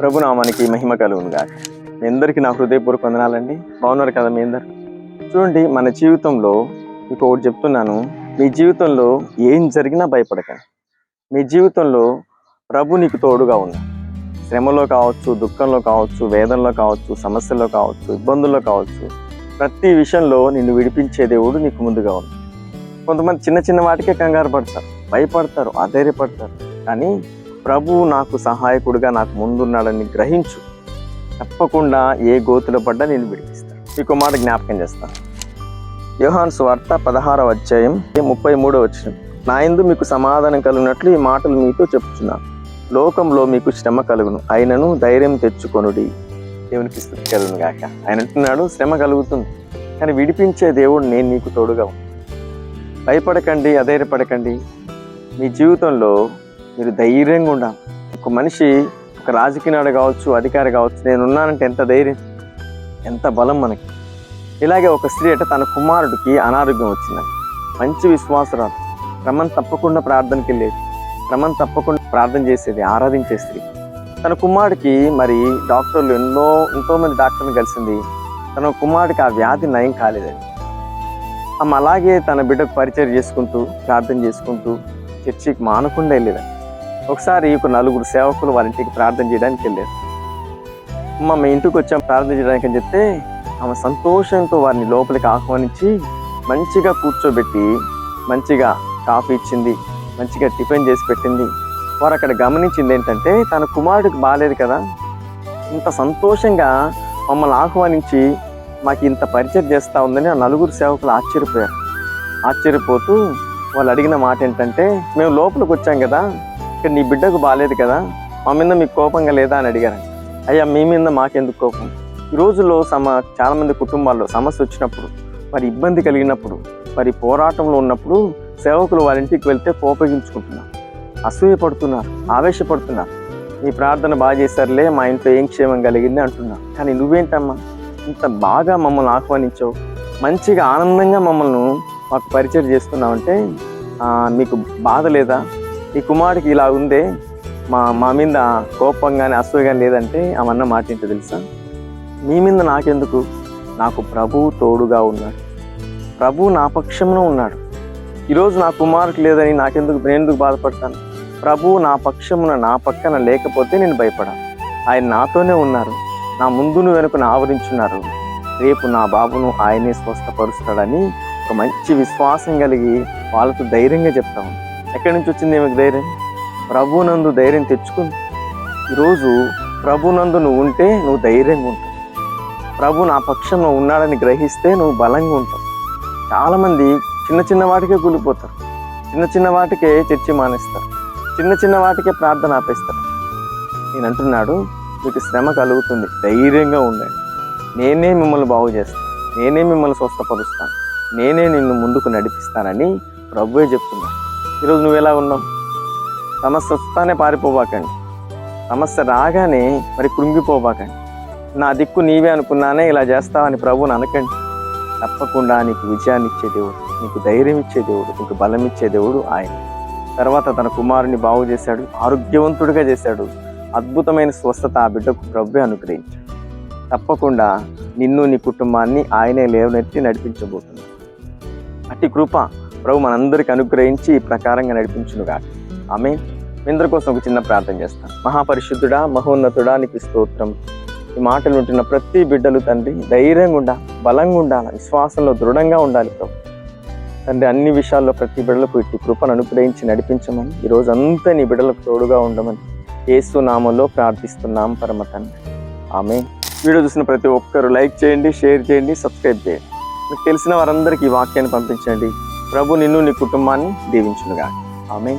ప్రభునామానికి మహిమ కలుగును గాక. మీ అందరికీ నా హృదయపూర్వక వందనాలండి. బాగున్నారు కదా మీ అందరు? చూడండి మన జీవితంలో మీకు ఒకటి చెప్తున్నాను. మీ జీవితంలో ఏం జరిగినా భయపడకండి. మీ జీవితంలో ప్రభు నీకు తోడుగా ఉంది శ్రమలో కావచ్చు దుఃఖంలో కావచ్చు వేదనలో కావచ్చు సమస్యల్లో కావచ్చు ఇబ్బందుల్లో కావచ్చు ప్రతి విషయంలో నిన్ను విడిపించే దేవుడు నీకు ముందుగా ఉంది కొంతమంది చిన్న చిన్న వాటికే కంగారు పడతారు. భయపడతారు ఆధైర్యపడతారు. కానీ ప్రభువు నాకు సహాయకుడిగా నాకు ముందున్నాడని గ్రహించు. తప్పకుండా ఏ గోతులో పడ్డా నేను విడిపిస్తాను. మీకు మాట జ్ఞాపకం చేస్తాను. యోహాన్ స్వార్త పదహారవ అధ్యాయం ముప్పై మూడో వచ్చిన నా ఎందు మీకు సమాధానం కలిగినట్లు ఈ మాటలు మీతో చెప్తున్నాను లోకంలో మీకు శ్రమ కలుగును. ఆయనను ధైర్యం తెచ్చుకొనుడి. దేవునికి స్థుతి కలుగును గాక. ఆయన అంటున్నాడు శ్రమ కలుగుతుంది. కానీ విడిపించే దేవుడు నేను నీకు తోడుగా ఉన్నాను. భయపడకండి అధైర్యపడకండి. మీ జీవితంలో మీరు ధైర్యంగా ఉండాలి. ఒక మనిషి ఒక రాజకీయ నాడు కావచ్చు అధికారి కావచ్చు నేను ఉన్నానంటే ఎంత ధైర్యం ఎంత బలం మనకి. ఇలాగే ఒక స్త్రీ అంటే తన కుమారుడికి అనారోగ్యం వచ్చిందని మంచి విశ్వాసరాలు. క్రమం తప్పకుండా ప్రార్థనకి వెళ్ళేది. క్రమం తప్పకుండా ప్రార్థన చేసేది ఆరాధించే స్త్రీ. తన కుమారుడికి మరి డాక్టర్లు ఎన్నో ఎంతోమంది డాక్టర్ని కలిసింది. తన కుమారుడికి ఆ వ్యాధి నయం కాలేదని ఆమె అలాగే తన బిడ్డకు పరిచయం చేసుకుంటూ ప్రార్థన చేసుకుంటూ చర్చికి మానకుండా వెళ్ళేదని ఒకసారి ఒక నలుగురు సేవకులు వాళ్ళ ఇంటికి ప్రార్థన చేయడానికి వెళ్ళారు. అమ్మ మీ ఇంటికి వచ్చాం ప్రార్థన చేయడానికి అని చెప్తే ఆమె సంతోషంతో వారిని లోపలికి ఆహ్వానించి మంచిగా కూర్చోబెట్టి మంచిగా కాఫీ ఇచ్చింది మంచిగా టిఫిన్ చేసి పెట్టింది. వారు అక్కడ గమనించింది ఏంటంటే తన కుమారుడికి బాగాలేదు కదా. ఇంత సంతోషంగా మమ్మల్ని ఆహ్వానించి మాకు ఇంత పరిచయం చేస్తూ ఉందని ఆ నలుగురు సేవకులు ఆశ్చర్యపోయారు. ఆశ్చర్యపోతూ వాళ్ళు అడిగిన మాట ఏంటంటే మేము లోపలికి వచ్చాం కదా ఇక్కడ నీ బిడ్డకు బాగాలేదు కదా? మా మీద మీకు కోపంగా లేదా అని అడిగారు. అయ్యా మీ మీద మాకెందుకు కోపం? ఈ రోజుల్లో సమ చాలామంది కుటుంబాల్లో సమస్య వచ్చినప్పుడు మరి ఇబ్బంది కలిగినప్పుడు మరి పోరాటంలో ఉన్నప్పుడు సేవకులు వాళ్ళ ఇంటికి వెళ్తే కోపగించుకుంటున్నారు. అసూయపడుతున్నారు ఆవేశపడుతున్నారు. నీ ప్రార్థన బాగా చేశారులే మా ఇంట్లో ఏం క్షేమం కలిగింది అంటున్నారు. కానీ నువ్వేంటమ్మా? ఇంత బాగా మమ్మల్ని ఆహ్వానించావు. మంచిగా ఆనందంగా మమ్మల్ని మాకు పరిచయం చేస్తున్నావంటే మీకు బాధ లేదా? ఈ కుమారుడికి ఇలా ఉందే మా మా మీద కోపం కానీ అసూయ కానీ లేదంటే ఆమన్న మాట ఏంటో తెలుసా? మీ మీద నాకెందుకు? నాకు ప్రభువు తోడుగా ఉన్నాడు. ప్రభు నా పక్షంలో ఉన్నాడు. ఈరోజు నా కుమారుడికి లేదని నాకెందుకు నేను ఎందుకు బాధపడతాను? ప్రభువు నా పక్షమున నా పక్కన లేకపోతే నేను భయపడాను. ఆయన నాతోనే ఉన్నారు. నా ముందును వెనుకను ఆవరించున్నారు. రేపు నా బాబును ఆయనే స్వస్థపరుస్తాడని ఒక మంచి విశ్వాసం కలిగి వాళ్ళతో ధైర్యంగా చెప్తాము ఎక్కడి నుంచి వచ్చింది ఏమికి ధైర్యం? ప్రభునందు ధైర్యం తెచ్చుకుంది. ఈరోజు ప్రభునందు నువ్వు ఉంటే నువ్వు ధైర్యంగా ఉంటావు. ప్రభు నా పక్షంలో ఉన్నాడని గ్రహిస్తే నువ్వు బలంగా ఉంటావు. చాలామంది చిన్న చిన్న వాటికే కూలిపోతారు. చిన్న చిన్న వాటికే చర్చి మానేస్తారు. చిన్న చిన్న వాటికే ప్రార్థన ఆపేస్తారు. నేను అంటున్నాడు మీకు శ్రమ కలుగుతుంది. ధైర్యంగా ఉండండి. నేనే మిమ్మల్ని బాగు చేస్తాను. నేనే మిమ్మల్ని స్వస్థపరుస్తాను. నేనే నిన్ను ముందుకు నడిపిస్తానని ప్రభువే చెప్తున్నాను ఈరోజు నువ్వు ఎలా ఉన్నావు? సమస్య వస్తానే పారిపోబాకండి. సమస్య రాగానే మరి కృంగిపోబాకండి. నా దిక్కు నీవే అనుకున్నానే ఇలా చేస్తావని ప్రభుని అనకండి. తప్పకుండా నీకు విజయాన్ని ఇచ్చే దేవుడు నీకు ధైర్యం ఇచ్చే దేవుడు నీకు బలం ఇచ్చే దేవుడు ఆయన. తర్వాత తన కుమారుని బాగు చేశాడు ఆరోగ్యవంతుడిగా చేశాడు. అద్భుతమైన స్వస్థత ఆ బిడ్డకు ప్రభువే అనుగ్రహించాడు. తప్పకుండా నిన్ను నీ కుటుంబాన్ని ఆయనే లేవనెత్తి నడిపించబోతున్నాడు. అట్టి కృప ప్రభు మనందరికి అనుగ్రహించి ఈ ప్రకారంగా నడిపించునుగా ఆమె మీ అందరి కోసం ఒక చిన్న ప్రార్థన చేస్తాను. మహాపరిశుద్ధుడా మహోన్నతుడా నీకు స్తోత్రం. ఈ మాటలు ఉంటున్న ప్రతి బిడ్డలు తండ్రి ధైర్యంగా ఉండాలి బలంగా ఉండాలి విశ్వాసంలో దృఢంగా ఉండాలి ప్రభు. తండ్రి అన్ని విషయాల్లో ప్రతి బిడ్డలకు ఇట్టి కృపను అనుగ్రహించి నడిపించమని ఈరోజు అంతా నీ బిడ్డలకు తోడుగా ఉండమని యేసు నామంలో ప్రార్థిస్తున్నాం పరమ తండ్రి. ఆమె వీడియో చూసిన ప్రతి ఒక్కరు లైక్ చేయండి షేర్ చేయండి సబ్స్క్రైబ్ చేయండి. మీకు తెలిసిన వారందరికీ ఈ వాక్యాన్ని పంపించండి. ప్రభు నిన్ను నీ కుటుంబాన్ని దీవించునుగా ఆమె